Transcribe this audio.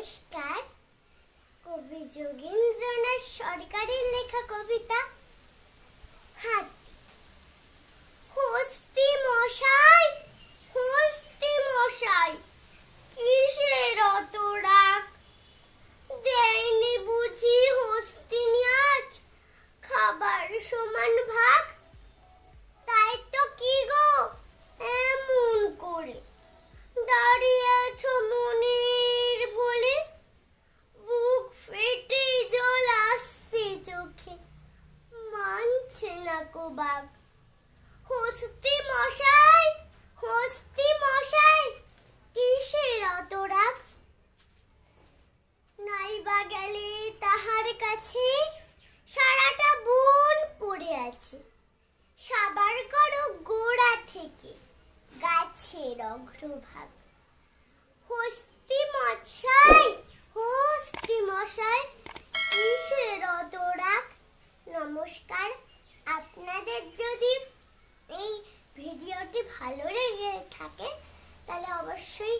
নমস্কার। কবি যোগেন্দ্রনাথ সরকারের লেখা কবিতা হাতি হস্তি মশাই হস্তি মশাই, কিসের অত রাগ দেয়নি বুঝি হস্তিনি আজ খাবার সমান না বাঘ হস্তি মশাই হস্তি মশাই, কিসের অত রাগ গেলে তাহার কাছে সারাটা বন পড়ে আছে। সাবার করো গোড়া থেকে গাছের অগ্রভাগ। হস্তি মশাই হস্তি মশাই, কিসের অত রাগ নমস্কার। আপনাদের যদি এই ভিডিওটি ভালো লেগে থাকে তাহলে অবশ্যই